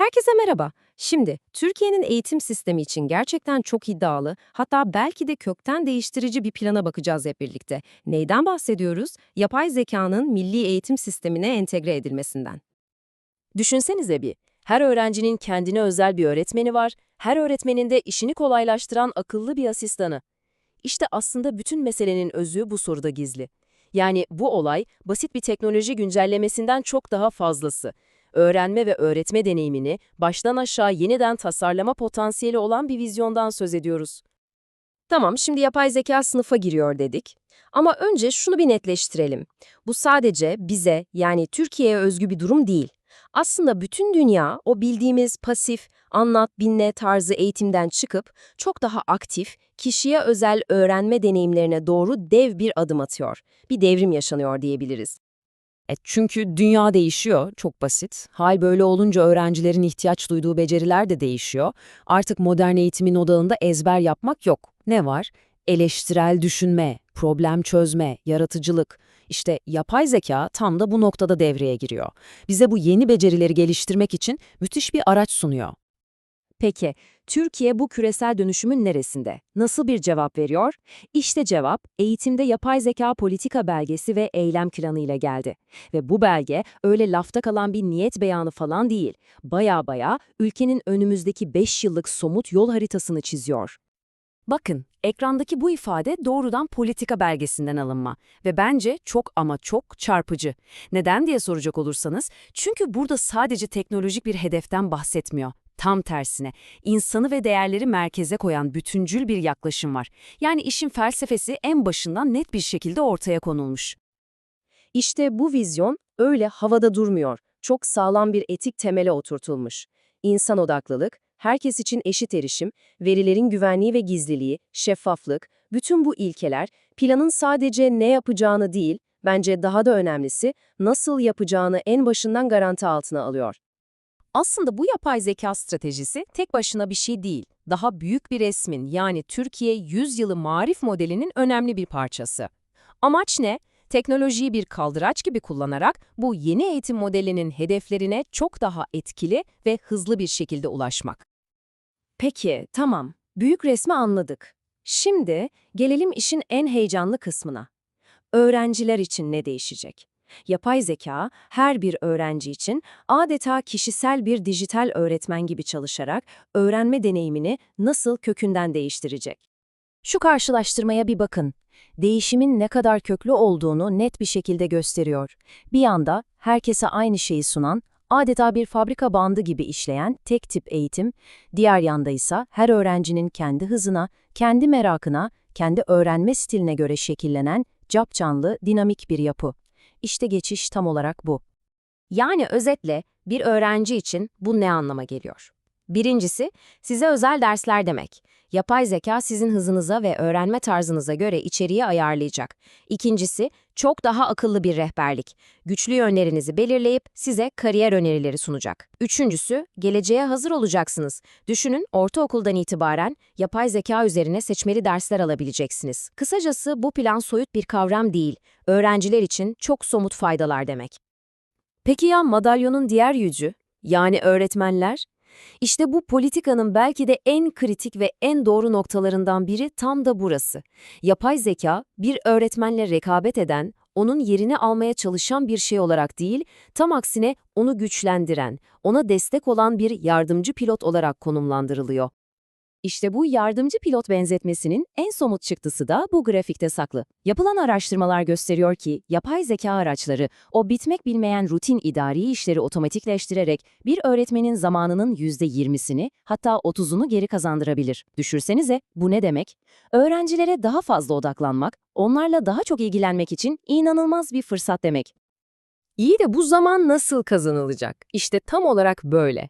Herkese merhaba. Şimdi Türkiye'nin eğitim sistemi için gerçekten çok iddialı, hatta belki de kökten değiştirici bir plana bakacağız hep birlikte. Neyden bahsediyoruz? Yapay zekanın milli eğitim sistemine entegre edilmesinden. Düşünsenize bir, her öğrencinin kendine özel bir öğretmeni var, her öğretmenin de işini kolaylaştıran akıllı bir asistanı. İşte aslında bütün meselenin özü bu soruda gizli. Yani bu olay basit bir teknoloji güncellemesinden çok daha fazlası. Öğrenme ve öğretme deneyimini baştan aşağı yeniden tasarlama potansiyeli olan bir vizyondan söz ediyoruz. Tamam, şimdi yapay zeka sınıfa giriyor dedik. Ama önce şunu bir netleştirelim. Bu sadece bize, yani Türkiye'ye özgü bir durum değil. Aslında bütün dünya o bildiğimiz pasif, anlat, binle tarzı eğitimden çıkıp çok daha aktif, kişiye özel öğrenme deneyimlerine doğru dev bir adım atıyor. Bir devrim yaşanıyor diyebiliriz. E çünkü dünya değişiyor, çok basit. Hal böyle olunca öğrencilerin ihtiyaç duyduğu beceriler de değişiyor. Artık modern eğitimin odağında ezber yapmak yok. Ne var? Eleştirel düşünme, problem çözme, yaratıcılık. İşte yapay zeka tam da bu noktada devreye giriyor. Bize bu yeni becerileri geliştirmek için müthiş bir araç sunuyor. Peki, Türkiye bu küresel dönüşümün neresinde? Nasıl bir cevap veriyor? İşte cevap, eğitimde yapay zeka politika belgesi ve eylem planı ile geldi. Ve bu belge öyle lafta kalan bir niyet beyanı falan değil. Baya baya ülkenin önümüzdeki 5 yıllık somut yol haritasını çiziyor. Bakın, ekrandaki bu ifade doğrudan politika belgesinden alınma ve bence çok ama çok çarpıcı. Neden diye soracak olursanız, çünkü burada sadece teknolojik bir hedeften bahsetmiyor. Tam tersine, insanı ve değerleri merkeze koyan bütüncül bir yaklaşım var. Yani işin felsefesi en başından net bir şekilde ortaya konulmuş. İşte bu vizyon öyle havada durmuyor. Çok sağlam bir etik temele oturtulmuş. İnsan odaklılık, herkes için eşit erişim, verilerin güvenliği ve gizliliği, şeffaflık, bütün bu ilkeler planın sadece ne yapacağını değil, bence daha da önemlisi nasıl yapacağını en başından garanti altına alıyor. Aslında bu yapay zeka stratejisi tek başına bir şey değil. Daha büyük bir resmin yani Türkiye 100 yılı marif modelinin önemli bir parçası. Amaç ne? Teknolojiyi bir kaldıraç gibi kullanarak bu yeni eğitim modelinin hedeflerine çok daha etkili ve hızlı bir şekilde ulaşmak. Peki, tamam. Büyük resmi anladık. Şimdi gelelim işin en heyecanlı kısmına. Öğrenciler için ne değişecek? Yapay zeka, her bir öğrenci için adeta kişisel bir dijital öğretmen gibi çalışarak öğrenme deneyimini nasıl kökünden değiştirecek? Şu karşılaştırmaya bir bakın. Değişimin ne kadar köklü olduğunu net bir şekilde gösteriyor. Bir yanda herkese aynı şeyi sunan, adeta bir fabrika bandı gibi işleyen tek tip eğitim, diğer yanda ise her öğrencinin kendi hızına, kendi merakına, kendi öğrenme stiline göre şekillenen capcanlı, dinamik bir yapı. İşte geçiş tam olarak bu. Yani özetle bir öğrenci için bu ne anlama geliyor? Birincisi, size özel dersler demek. Yapay zeka sizin hızınıza ve öğrenme tarzınıza göre içeriği ayarlayacak. İkincisi, çok daha akıllı bir rehberlik. Güçlü yönlerinizi belirleyip size kariyer önerileri sunacak. Üçüncüsü, geleceğe hazır olacaksınız. Düşünün, ortaokuldan itibaren yapay zeka üzerine seçmeli dersler alabileceksiniz. Kısacası bu plan soyut bir kavram değil, öğrenciler için çok somut faydalar demek. Peki ya madalyonun diğer yüzü, yani öğretmenler? İşte bu politikanın belki de en kritik ve en doğru noktalarından biri tam da burası. Yapay zeka, bir öğretmenle rekabet eden, onun yerini almaya çalışan bir şey olarak değil, tam aksine onu güçlendiren, ona destek olan bir yardımcı pilot olarak konumlandırılıyor. İşte bu yardımcı pilot benzetmesinin en somut çıktısı da bu grafikte saklı. Yapılan araştırmalar gösteriyor ki yapay zeka araçları o bitmek bilmeyen rutin idari işleri otomatikleştirerek bir öğretmenin zamanının %20'sini hatta 30'unu geri kazandırabilir. Düşürsenize bu ne demek? Öğrencilere daha fazla odaklanmak, onlarla daha çok ilgilenmek için inanılmaz bir fırsat demek. İyi de bu zaman nasıl kazanılacak? İşte tam olarak böyle.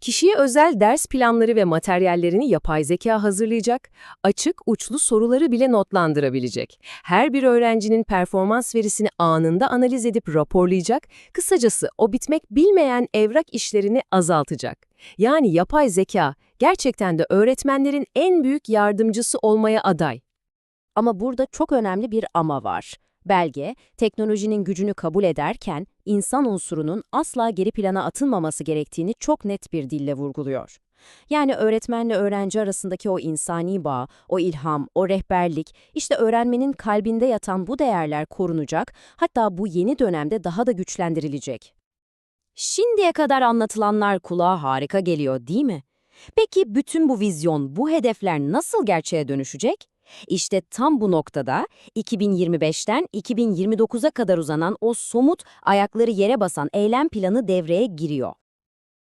Kişiye özel ders planları ve materyallerini yapay zeka hazırlayacak, açık uçlu soruları bile notlandırabilecek. Her bir öğrencinin performans verisini anında analiz edip raporlayacak, kısacası o bitmek bilmeyen evrak işlerini azaltacak. Yani yapay zeka gerçekten de öğretmenlerin en büyük yardımcısı olmaya aday. Ama burada çok önemli bir ama var. Belge, teknolojinin gücünü kabul ederken insan unsurunun asla geri plana atılmaması gerektiğini çok net bir dille vurguluyor. Yani öğretmenle öğrenci arasındaki o insani bağ, o ilham, o rehberlik, işte öğrenmenin kalbinde yatan bu değerler korunacak, hatta bu yeni dönemde daha da güçlendirilecek. Şimdiye kadar anlatılanlar kulağa harika geliyor değil mi? Peki bütün bu vizyon, bu hedefler nasıl gerçeğe dönüşecek? İşte tam bu noktada 2025'ten 2029'a kadar uzanan o somut, ayakları yere basan eylem planı devreye giriyor.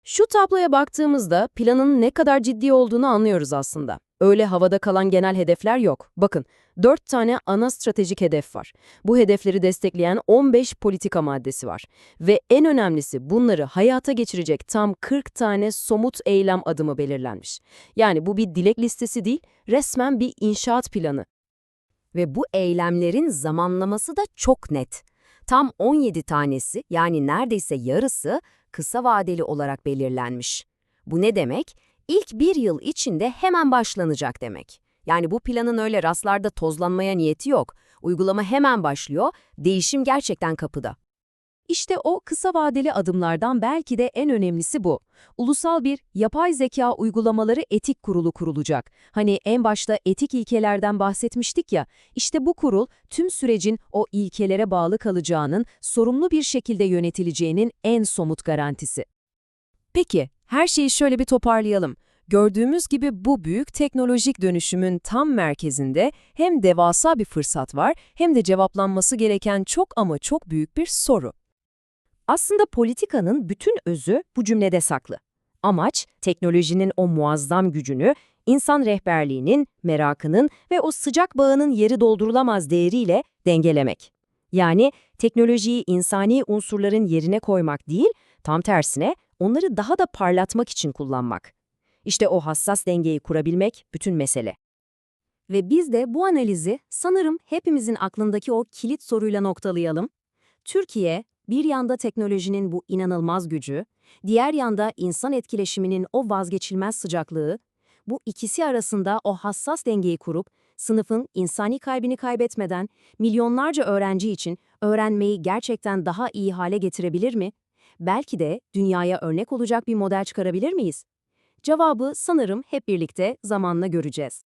Şu tabloya baktığımızda planın ne kadar ciddi olduğunu anlıyoruz aslında. Öyle havada kalan genel hedefler yok. Bakın, dört tane ana stratejik hedef var. Bu hedefleri destekleyen 15 politika maddesi var. Ve en önemlisi bunları hayata geçirecek tam 40 tane somut eylem adımı belirlenmiş. Yani bu bir dilek listesi değil, resmen bir inşaat planı. Ve bu eylemlerin zamanlaması da çok net. Tam 17 tanesi yani neredeyse yarısı kısa vadeli olarak belirlenmiş. Bu ne demek? İlk bir yıl içinde hemen başlanacak demek. Yani bu planın öyle rastlarda tozlanmaya niyeti yok. Uygulama hemen başlıyor, değişim gerçekten kapıda. İşte o kısa vadeli adımlardan belki de en önemlisi bu. Ulusal bir yapay zeka uygulamaları etik kurulu kurulacak. Hani en başta etik ilkelerden bahsetmiştik ya, işte bu kurul tüm sürecin o ilkelere bağlı kalacağının, sorumlu bir şekilde yönetileceğinin en somut garantisi. Peki, her şeyi şöyle bir toparlayalım. Gördüğümüz gibi bu büyük teknolojik dönüşümün tam merkezinde hem devasa bir fırsat var hem de cevaplanması gereken çok ama çok büyük bir soru. Aslında politikanın bütün özü bu cümlede saklı. Amaç, teknolojinin o muazzam gücünü, insan rehberliğinin, merakının ve o sıcak bağının yeri doldurulamaz değeriyle dengelemek. Yani teknolojiyi insani unsurların yerine koymak değil, tam tersine onları daha da parlatmak için kullanmak. İşte o hassas dengeyi kurabilmek bütün mesele. Ve biz de bu analizi sanırım hepimizin aklındaki o kilit soruyla noktalayalım. Türkiye, bir yanda teknolojinin bu inanılmaz gücü, diğer yanda insan etkileşiminin o vazgeçilmez sıcaklığı, bu ikisi arasında o hassas dengeyi kurup, sınıfın insani kalbini kaybetmeden milyonlarca öğrenci için öğrenmeyi gerçekten daha iyi hale getirebilir mi? Belki de dünyaya örnek olacak bir model çıkarabilir miyiz? Cevabı sanırım hep birlikte zamanla göreceğiz.